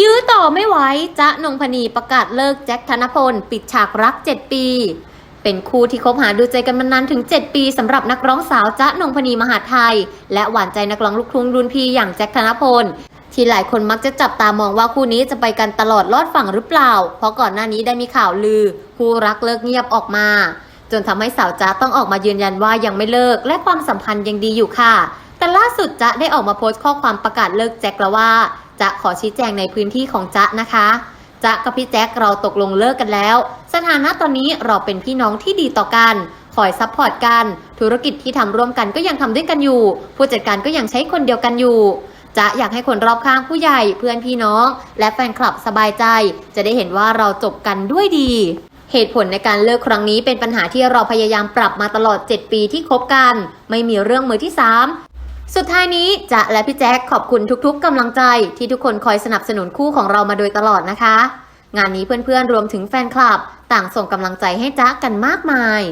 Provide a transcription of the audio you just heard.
ยื้อต่อไม่ไหวจ๊ะนงพนีประกาศเลิกแจ็คธนพล ปิดฉากรัก 7 ปี เป็นคู่ที่คบหาดูใจกันมานานถึง 7 ปีสำหรับนักร้องสาวจ๊ะนงพนีมหาไทย และหวานใจนักร้องลูกทุ่งรุ่นพี่อย่างแจ็คธนพลที่หลายคนมักจะจับตามองว่าคู่นี้จะไปกันตลอดลอดฝั่งหรือเปล่า เพราะก่อนหน้านี้ได้มีข่าวลือ คู่รักเลิกเงียบออกมา จนทำให้สาวจ๊ะต้องออกมายืนยันว่ายังไม่เลิก และความสัมพันธ์ยังดีอยู่ค่ะ แต่ล่าสุดจ๊ะได้ออกมาโพสต์ข้อความประกาศเลิกแจ็คแล้วว่า จะขอชี้แจงในพื้นที่ของจ๊ะนะคะจ๊ะกับพี่แจ็คเราตกลงเลิกกันแล้ว สถานะตอนนี้เราเป็นพี่น้องที่ดีต่อกันคอยซัพพอร์ตกัน ธุรกิจที่ทำร่วมกันก็ยังทำด้วยกันอยู่ ผู้จัดการก็ยังใช้คนเดียวกันอยู่จะอยากให้คนรอบข้างผู้ใหญ่เพื่อนพี่น้อง และแฟนคลับสบายใจ จะได้เห็นว่าเราจบกันด้วยดี เหตุผลในการเลิกครั้งนี้เป็นปัญหาที่เราพยายามปรับมาตลอด 7 ปีที่คบกัน ไม่มีเรื่องมือที่ 3 สุดท้ายนี้จะและพี่แจ๊คขอบคุณทุกๆกำลังใจที่ทุกคนคอยสนับสนุนคู่ของเรามาโดยตลอดนะคะ งานนี้เพื่อนๆรวมถึงแฟนคลับ ต่างส่งกำลังใจให้จ๊ะกันมากมาย